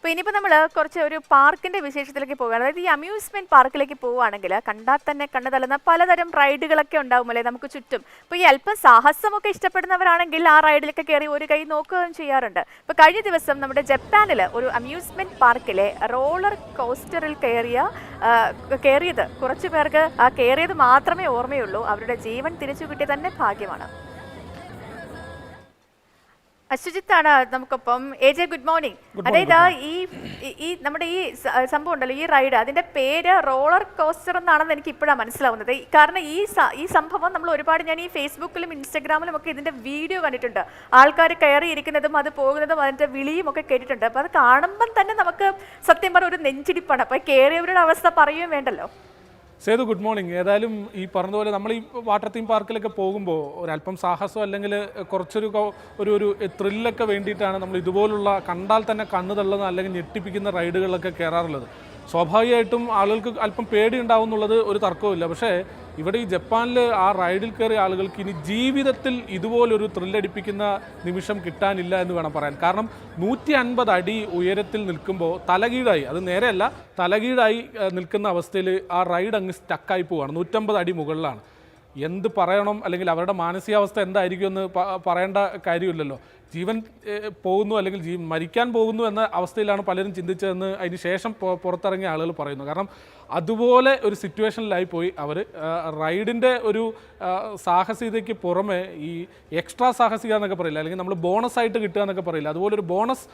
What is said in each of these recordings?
അപ്പോൾ ഇനിയിപ്പോൾ നമ്മൾ കുറച്ച് ഒരു പാർക്കിന്റെ വിശേഷത്തിലേക്ക് പോവുകയാണ്. അതായത് ഈ അമ്യൂസ്മെന്റ് പാർക്കിലേക്ക് പോവുകയാണെങ്കിൽ കണ്ടാൽ തന്നെ കണ്ണു തള്ളുന്ന പലതരം റൈഡുകളൊക്കെ ഉണ്ടാവുമല്ലേ നമുക്ക് ചുറ്റും. ഇപ്പോൾ ഈ അല്പം സാഹസമൊക്കെ ഇഷ്ടപ്പെടുന്നവരാണെങ്കിൽ ആ റൈഡിലൊക്കെ കയറി ഒരു കൈ നോക്കുകയും ചെയ്യാറുണ്ട്. ഇപ്പോൾ കഴിഞ്ഞ ദിവസം നമ്മുടെ ജപ്പാനിൽ ഒരു അമ്യൂസ്മെന്റ് പാർക്കിലെ റോളർ കോസ്റ്ററിൽ കയറിയ കയറിയത് കുറച്ച് പേർക്ക് ആ കയറിയത് മാത്രമേ ഓർമ്മയുള്ളൂ. അവരുടെ ജീവൻ തിരിച്ചു കിട്ടിയ തന്നെ ഭാഗ്യമാണ്. അശ്വജിത്താണ് നമുക്കൊപ്പം. എ ജെ ഗുഡ് മോർണിംഗ് അതായത് ഈ ഈ- നമ്മുടെ ഈ സംഭവം ഉണ്ടല്ലോ ഈ റൈഡ് അതിന്റെ പേര് റോളർ കോസ്റ്റർ എന്നാണെന്ന് എനിക്ക് ഇപ്പോഴാണ് മനസ്സിലാവുന്നത്. കാരണം ഈ ഈ സംഭവം നമ്മൾ ഒരുപാട് ഞാൻ ഈ ഫേസ്ബുക്കിലും ഇൻസ്റ്റഗ്രാമിലും ഒക്കെ ഇതിന്റെ വീഡിയോ കണ്ടിട്ടുണ്ട്. ആൾക്കാർ കയറിയിരിക്കുന്നതും അത് പോകുന്നതും അതിന്റെ വിളിയും ഒക്കെ കേട്ടിട്ടുണ്ട്. അപ്പൊ അത് കാണുമ്പം തന്നെ നമുക്ക് സത്യം പറഞ്ഞ ഒരു നെഞ്ചിടിപ്പാണ്. അപ്പൊ കയറിയവരുടെ അവസ്ഥ പറയുകയും വേണ്ടല്ലോ. സേതു ഗുഡ് മോർണിംഗ് ഏതായാലും ഈ പറഞ്ഞതുപോലെ നമ്മൾ ഈ വാട്ടർ തീം പാർക്കിലൊക്കെ പോകുമ്പോൾ ഒരല്പം സാഹസം അല്ലെങ്കിൽ കുറച്ചൊരു ഒരു ഒരു ത്രില്ലൊക്കെ വേണ്ടിയിട്ടാണ് നമ്മൾ ഇതുപോലുള്ള കണ്ടാൽ തന്നെ കണ്ണു തള്ളുന്ന അല്ലെങ്കിൽ ഞെട്ടിപ്പിക്കുന്ന റൈഡുകളിലൊക്കെ കയറാറുള്ളത്. സ്വാഭാവികമായിട്ടും ആളുകൾക്ക് അല്പം പേടി ഉണ്ടാവും എന്നുള്ളത് ഒരു തർക്കവുമില്ല. പക്ഷേ ഇവിടെ ഈ ജപ്പാനിൽ ആ റൈഡിൽ കയറിയ ആളുകൾക്ക് ഇനി ജീവിതത്തിൽ ഇതുപോലൊരു ത്രില്ലടിപ്പിക്കുന്ന നിമിഷം കിട്ടാനില്ല എന്ന് വേണം പറയാൻ. കാരണം നൂറ്റി അൻപത് അടി ഉയരത്തിൽ നിൽക്കുമ്പോൾ തലകീഴായി അത് നേരെയല്ല തലകീഴായി നിൽക്കുന്ന അവസ്ഥയിൽ ആ റൈഡ് അങ്ങ് സ്റ്റക്കായി പോവുകയാണ്. നൂറ്റമ്പത് അടി മുകളിലാണ്. എന്ത് പറയണം? അല്ലെങ്കിൽ അവരുടെ മാനസികാവസ്ഥ എന്തായിരിക്കും എന്ന് പറയേണ്ട കാര്യമില്ലല്ലോ. ജീവൻ പോകുന്നു അല്ലെങ്കിൽ ജീവൻ മരിക്കാൻ പോകുന്നു എന്ന അവസ്ഥയിലാണ് പലരും ചിന്തിച്ചതെന്ന് അതിന് ശേഷം പുറത്തിറങ്ങിയ ആളുകൾ പറയുന്നു. കാരണം അതുപോലെ ഒരു സിറ്റുവേഷനിലായി പോയി അവർ. റൈഡിന്റെ ഒരു സാഹസികതയ്ക്ക് പുറമെ ഈ എക്സ്ട്രാ സാഹസിക എന്നൊക്കെ പറയില്ല? അല്ലെങ്കിൽ നമ്മൾ ബോണസ് ആയിട്ട് കിട്ടുക എന്നൊക്കെ പറയില്ല? അതുപോലെ ഒരു ബോണസ്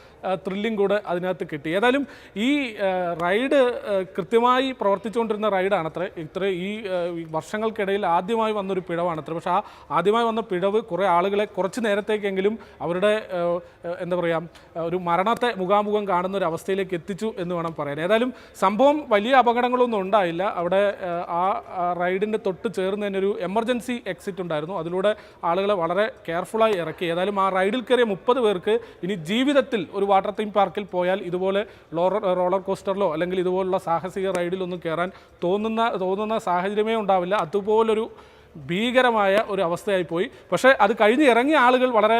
ത്രില്ലിംഗ് കൂടെ അതിനകത്ത് കിട്ടി. ഏതായാലും ഈ റൈഡ് കൃത്യമായി പ്രവർത്തിച്ചുകൊണ്ടിരുന്ന റൈഡാണ് അത്ര ഇത്ര ഈ വർഷങ്ങൾക്കിടയിൽ ആദ്യമായി വന്നൊരു പിഴവാണ് അത്ര പക്ഷേ ആ ആദ്യമായി വന്ന പിഴവ് കുറേ ആളുകളെ കുറച്ച് നേരത്തേക്കെങ്കിലും അവരുടെ ആ, എന്താ പറയുക ഒരു മരണത്തെ മുഖാമുഖം കാണുന്ന ഒരു അവസ്ഥയിലേക്ക് എത്തിച്ചു എന്ന് വേണം പറയാൻ. ഏതായാലും സംഭവം വലിയ അപകടങ്ങളൊന്നും ഉണ്ടായില്ല. അവിടെ ആ, റൈഡിന്റെ തൊട്ട് ചേർന്ന് തന്നെ ഒരു എമർജൻസി എക്സിറ്റ് ഉണ്ടായിരുന്നു. അതിലൂടെ ആളുകളെ വളരെ കെയർഫുള്ളായി ഇറക്കി. ഏതായാലും ആ റൈഡിൽ കയറിയ മുപ്പത് പേർക്ക് ഇനി ജീവിതത്തിൽ ഒരു വാട്ടർ തീം പാർക്കിൽ പോയാൽ ഇതുപോലെ റോളർ കോസ്റ്ററിലോ അല്ലെങ്കിൽ ഇതുപോലുള്ള സാഹസിക റൈഡിലൊന്നും കയറാൻ തോന്നുന്ന തോന്നുന്ന സാഹചര്യമേ ഉണ്ടാവില്ല. അതുപോലൊരു ഭീകരമായ ഒരു അവസ്ഥയായി പോയി. പക്ഷേ അത് കഴിഞ്ഞ് ഇറങ്ങിയ ആളുകൾ വളരെ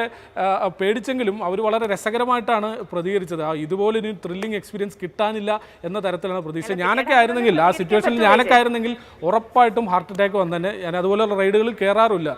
പേടിച്ചെങ്കിലും അവർ വളരെ രസകരമായിട്ടാണ് പ്രതികരിച്ചത്. ആ ഇതുപോലെ ഇനി ത്രില്ലിംഗ് എക്സ്പീരിയൻസ് കിട്ടാനില്ല എന്ന തരത്തിലാണ് പ്രതീക്ഷ. ഞാനൊക്കെ ആയിരുന്നെങ്കിൽ ആ സിറ്റുവേഷനിൽ ഞാനൊക്കെ ആയിരുന്നെങ്കിൽ ഉറപ്പായിട്ടും ഹാർട്ട് അറ്റാക്ക് വന്നതന്നെ ഞാൻ അതുപോലെയുള്ള റൈഡുകളിൽ കയറാറില്ല